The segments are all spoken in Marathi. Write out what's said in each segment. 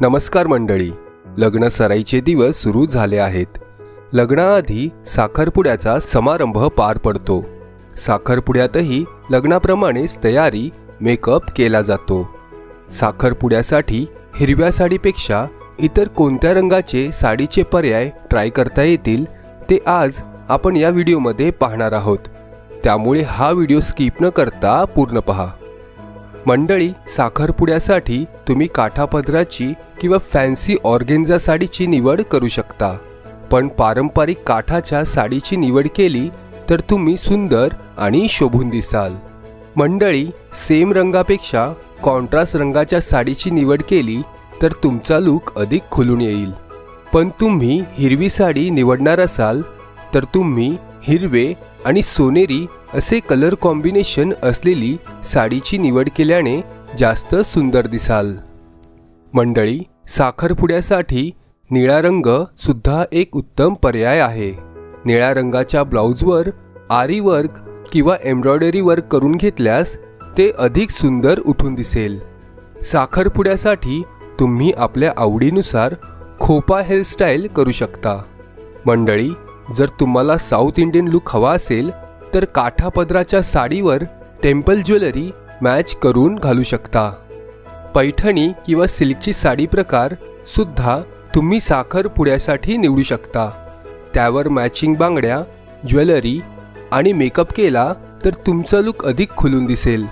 नमस्कार मंडळी. लग्न सराईचे दिवस सुरू झाले आहेत. लग्नाआधी साखरपुड्याचा समारंभ पार पडतो. साखरपुड्यातही लग्नाप्रमाणेच तयारी मेकअप केला जातो. साखरपुड्यासाठी हिरव्या साडीपेक्षा इतर कोणत्या रंगाचे साडीचे पर्याय ट्राय करता येतील ते आज आपण या व्हिडिओमध्ये पाहणार आहोत. त्यामुळे हा व्हिडिओ स्किप न करता पूर्ण पहा. मंडळी साखरपुड्यासाठी तुम्ही काठापदराची किंवा फॅन्सी ऑर्गेन्झा साडीची निवड करू शकता. पण पारंपरिक काठाच्या साडीची निवड केली तर तुम्ही सुंदर आणि शोभून दिसाल. मंडळी सेम रंगापेक्षा कॉन्ट्रास्ट रंगाच्या साडीची निवड केली तर तुमचा लूक अधिक खुलून येईल. पण तुम्ही हिरवी साडी निवडणार असाल तर तुम्ही हिरवे आणि सोनेरी असे कलर कॉम्बिनेशन असलेली साडीची निवड केल्याने जास्त सुंदर दिसाल. मंडळी साखरपुड्यासाठी निळा रंग सुद्धा एक उत्तम पर्याय आहे. निळ्या रंगाच्या ब्लाऊजवर आरी वर्क किंवा एम्ब्रॉयडरी वर्क करून घेतल्यास ते अधिक सुंदर उठून दिसेल. साखरपुड्यासाठी तुम्ही आपल्या आवडीनुसार खोपा हेअरस्टाईल करू शकता. मंडळी जर तुम्हाला साऊथ इंडियन लुक हवा असेल तर काठापदराच्या साडीवर टेम्पल ज्वेलरी मॅच करून घालू शकता. पैठणी किंवा सिल्कची साडी प्रकार सुद्धा तुम्ही साखरपुड्यासाठी निवडू शकता. त्यावर मॅचिंग बांगड्या ज्वेलरी आणि मेकअप केला तर तुमचा लुक अधिक खुलून दिसेल.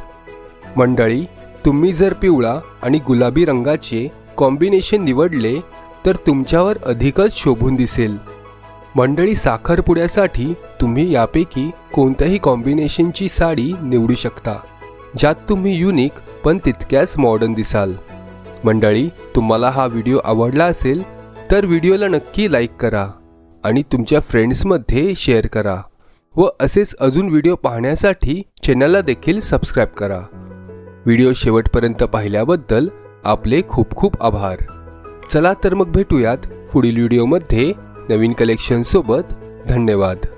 मंडळी तुम्ही जर पिवळा आणि गुलाबी रंगाचे कॉम्बिनेशन निवडले तर तुमच्यावर अधिकच शोभून दिसेल. मंडळी साखरपुड्यासाठी तुम्ही यापैकी कोणत्याही कॉम्बिनेशनची साडी निवडू शकता. ज्यात तुम्ही युनिक पण तितक्याच मॉडर्न दिसाल. मंडळी तुम्हाला हा व्हिडिओ आवडला असेल तर व्हिडिओला नक्की लाईक करा आणि तुमच्या फ्रेंड्समध्ये शेअर करा व असेच अजून व्हिडिओ पाहण्यासाठी चॅनलला देखील सबस्क्राईब करा. व्हिडिओ शेवटपर्यंत पाहिल्याबद्दल आपले खूप खूप आभार. चला तर मग भेटूयात पुढील व्हिडिओमध्ये नवीन कलेक्शनसोबत धन्यवाद.